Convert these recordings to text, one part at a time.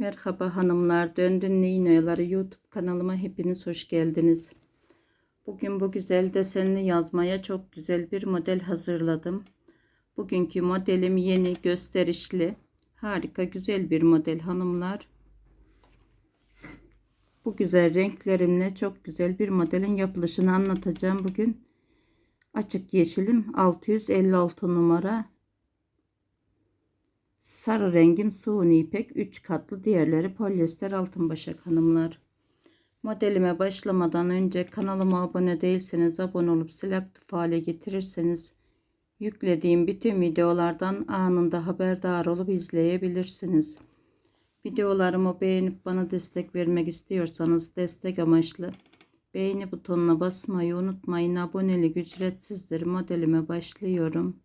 Merhaba hanımlar, Döndün Ninoyaları YouTube kanalıma hepiniz hoş geldiniz. Bugün bu güzel desenli yazmaya çok güzel bir model hazırladım. Bugünkü modelim yeni, gösterişli, harika güzel bir model hanımlar. Bu güzel renklerimle çok güzel bir modelin yapılışını anlatacağım bugün. Açık yeşilim 656 numara Sarı rengim suni ipek 3 katlı diğerleri polyester altın başak hanımlar. Modelime başlamadan önce kanalıma abone değilseniz abone olup sil aktif hale getirirseniz yüklediğim bütün videolardan anında haberdar olup izleyebilirsiniz. Videolarımı beğenip bana destek vermek istiyorsanız destek amaçlı beğeni butonuna basmayı unutmayın. Abonelik ücretsizdir. Modelime başlıyorum.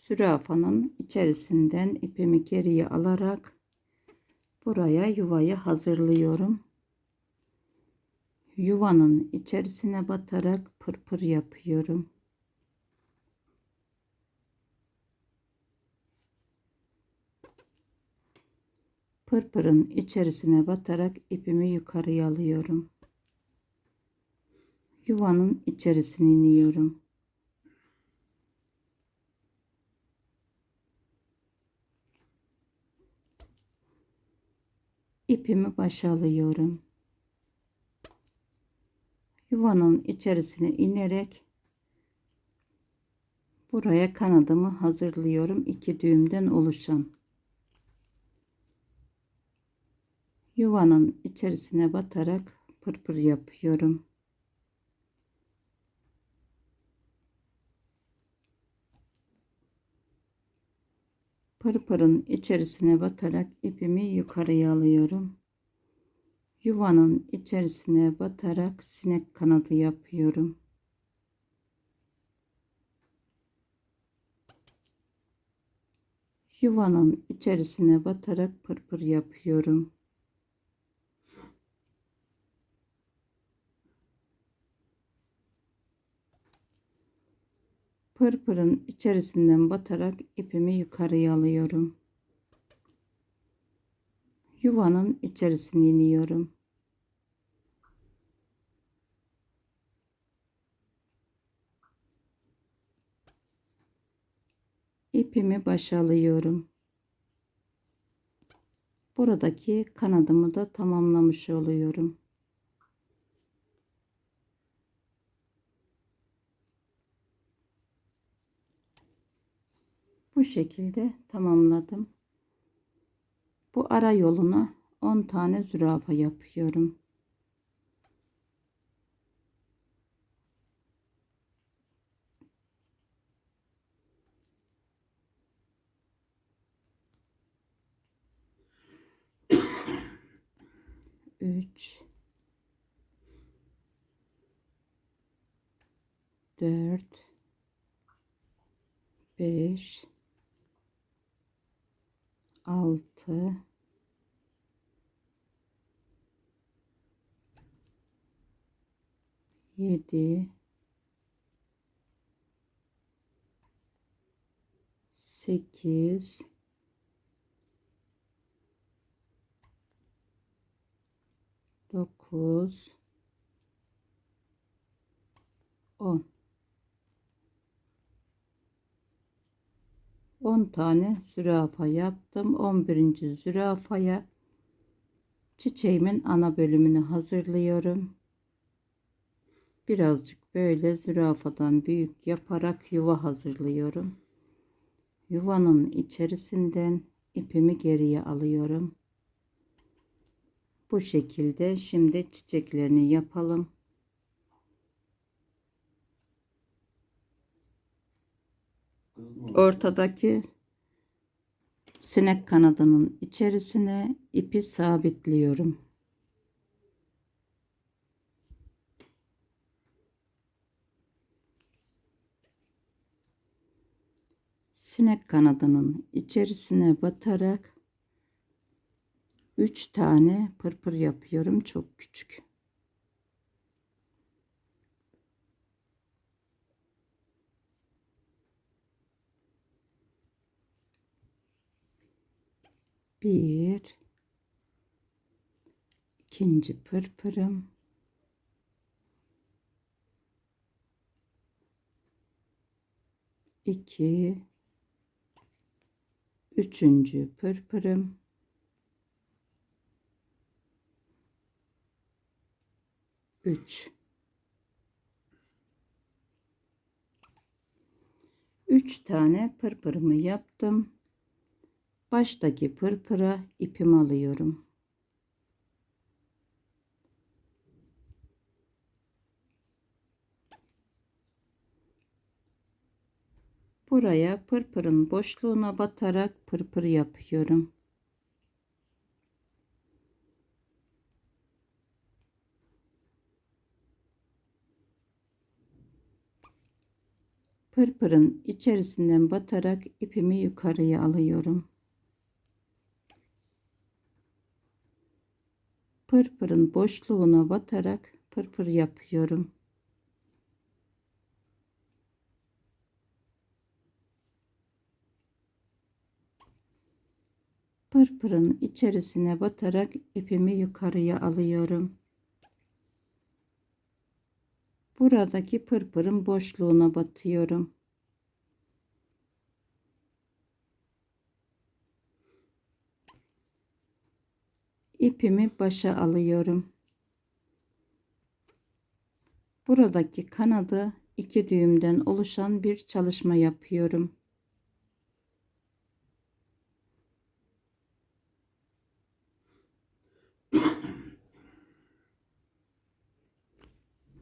Zürafanın içerisinden ipimi geriye alarak buraya yuvayı hazırlıyorum. Yuvanın içerisine batarak pırpır yapıyorum. Pırpırın içerisine batarak ipimi yukarıya alıyorum. Yuvanın içerisine iniyorum. İpimi başa alıyorum. Yuvanın içerisine inerek buraya kanadımı hazırlıyorum. iki düğümden oluşan. Yuvanın içerisine batarak pırpır yapıyorum. pırpırın içerisine batarak ipimi yukarıya alıyorum. Yuvanın içerisine batarak sinek kanadı yapıyorum. Yuvanın içerisine batarak pırpır yapıyorum. pırpırın içerisinden batarak ipimi yukarıya alıyorum. Yuvanın içerisine iniyorum. ipimi başa alıyorum. Buradaki kanadımı da tamamlamış oluyorum. bu şekilde tamamladım. Bu ara yoluna 10 tane zürafa yapıyorum. Üç, dört, beş, altı. Yedi. Sekiz. Dokuz. On 10 tane zürafa yaptım. 11. zürafaya çiçeğimin ana bölümünü hazırlıyorum. Birazcık böyle zürafadan büyük yaparak yuva hazırlıyorum. Yuvanın içerisinden ipimi geriye alıyorum. Bu şekilde şimdi çiçeklerini yapalım. Ortadaki sinek kanadının içerisine ipi sabitliyorum. Sinek kanadının içerisine batarak 3 tane pırpır yapıyorum çok küçük. Bir. ikinci pırpırım. iki üçüncü pırpırım üç üç tane pırpırımı yaptım baştaki pırpıra ipimi alıyorum Buraya pırpırın boşluğuna batarak pırpır yapıyorum. Pırpırın içerisinden batarak ipimi yukarıya alıyorum. Pırpırın boşluğuna batarak pırpır yapıyorum. pırpırın içerisine batarak ipimi yukarıya alıyorum. Buradaki pırpırın boşluğuna batıyorum. İpimi başa alıyorum. Buradaki kanadı iki düğümden oluşan bir çalışma yapıyorum.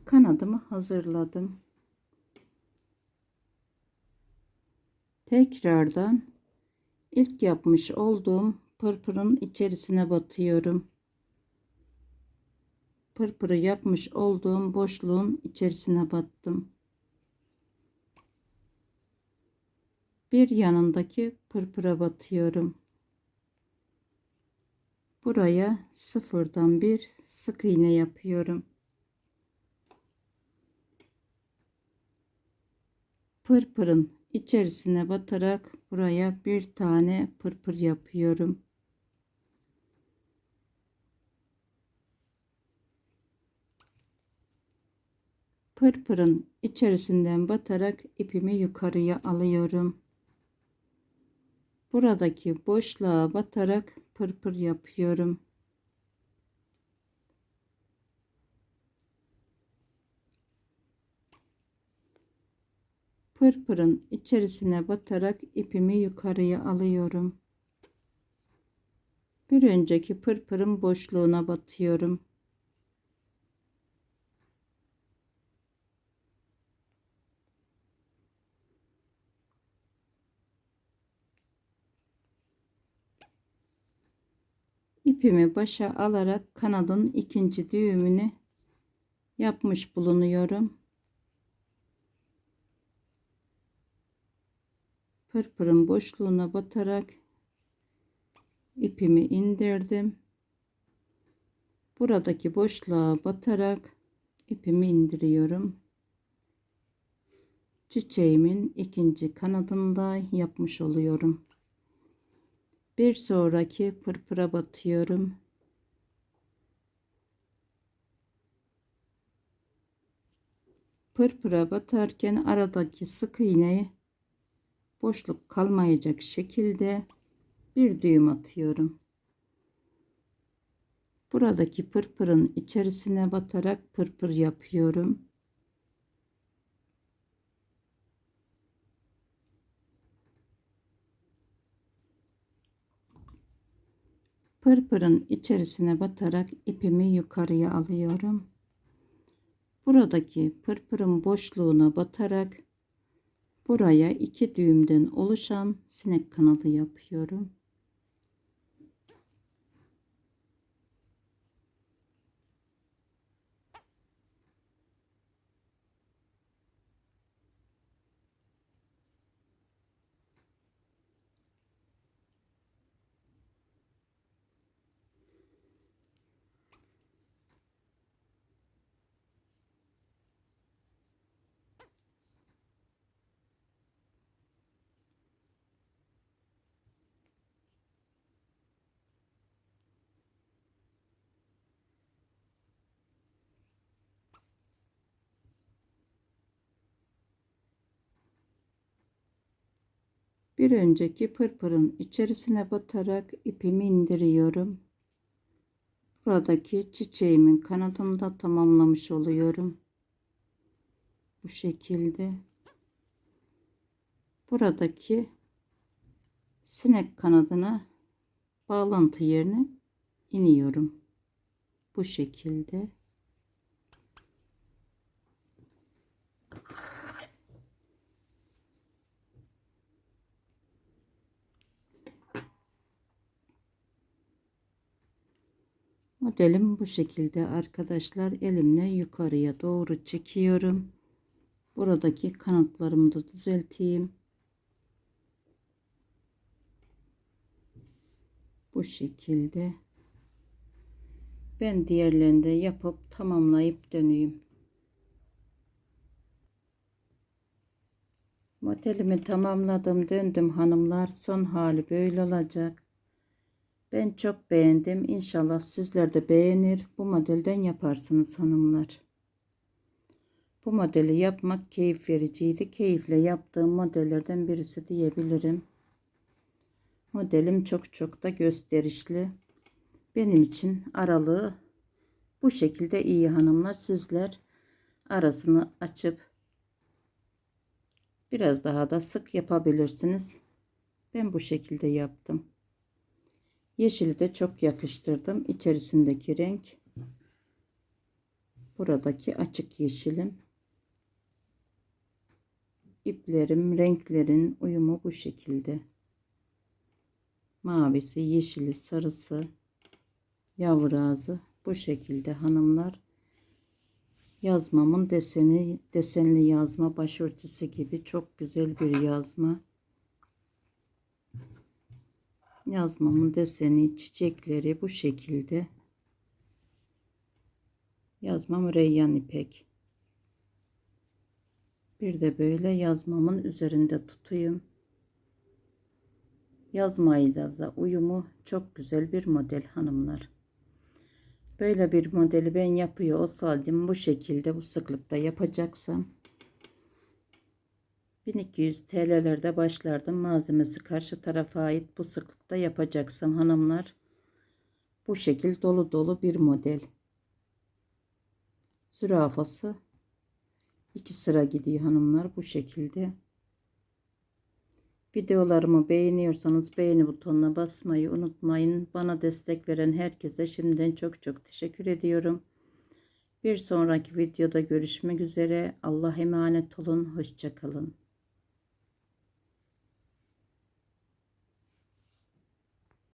kanadımı hazırladım. Tekrardan ilk yapmış olduğum pırpırın içerisine batıyorum. Pırpırı yapmış olduğum boşluğun içerisine battım. Bir yanındaki pırpıra batıyorum. Buraya sıfırdan bir sık iğne yapıyorum. pırpırın içerisine batarak buraya bir tane pırpır yapıyorum. Pırpırın içerisinden batarak ipimi yukarıya alıyorum. Buradaki boşluğa batarak pırpır yapıyorum. pırpırın içerisine batarak ipimi yukarıya alıyorum. Bir önceki pırpırın boşluğuna batıyorum. İpimi başa alarak kanadın ikinci düğümünü yapmış bulunuyorum. pırpırın boşluğuna batarak ipimi indirdim. Buradaki boşluğa batarak ipimi indiriyorum. Çiçeğimin ikinci kanadında yapmış oluyorum. Bir sonraki pırpıra batıyorum. Pırpıra batarken aradaki sık iğneyi boşluk kalmayacak şekilde bir düğüm atıyorum. Buradaki pırpırın içerisine batarak pırpır yapıyorum. Pırpırın içerisine batarak ipimi yukarıya alıyorum. Buradaki pırpırın boşluğuna batarak Buraya iki düğümden oluşan sinek kanadı yapıyorum. Bir önceki pırpırın içerisine batarak ipimi indiriyorum. Buradaki çiçeğimin kanadını da tamamlamış oluyorum. Bu şekilde. Buradaki sinek kanadına bağlantı yerine iniyorum. Bu şekilde. Modelim bu şekilde arkadaşlar. Elimle yukarıya doğru çekiyorum. Buradaki kanatlarımı da düzelteyim. Bu şekilde. Ben diğerlerini de yapıp tamamlayıp döneyim. Modelimi tamamladım döndüm hanımlar. Son hali böyle olacak. Ben çok beğendim. İnşallah sizler de beğenir. Bu modelden yaparsınız hanımlar. Bu modeli yapmak keyif vericiydi. Keyifle yaptığım modellerden birisi diyebilirim. Modelim çok çok da gösterişli. Benim için aralığı bu şekilde iyi hanımlar. Sizler arasını açıp biraz daha da sık yapabilirsiniz. Ben bu şekilde yaptım. Yeşili de çok yakıştırdım. İçerisindeki renk buradaki açık yeşilim. İplerim, renklerin uyumu bu şekilde. Mavisi, yeşili, sarısı, yavru ağzı bu şekilde hanımlar. Yazmamın deseni, desenli yazma başörtüsü gibi çok güzel bir yazma. Yazmamın deseni, çiçekleri bu şekilde. Yazmam reyyan ipek. Bir de böyle yazmamın üzerinde tutayım. Yazmayı da uyumu çok güzel bir model hanımlar. Böyle bir modeli ben yapıyor olsaydım bu şekilde bu sıklıkta yapacaksam 1200 TL'lerde başlardım. Malzemesi karşı tarafa ait bu sıklıkta yapacaksam hanımlar bu şekil dolu dolu bir model. Zürafası iki sıra gidiyor hanımlar bu şekilde. Videolarımı beğeniyorsanız beğeni butonuna basmayı unutmayın. Bana destek veren herkese şimdiden çok çok teşekkür ediyorum. Bir sonraki videoda görüşmek üzere. Allah emanet olun. Hoşçakalın.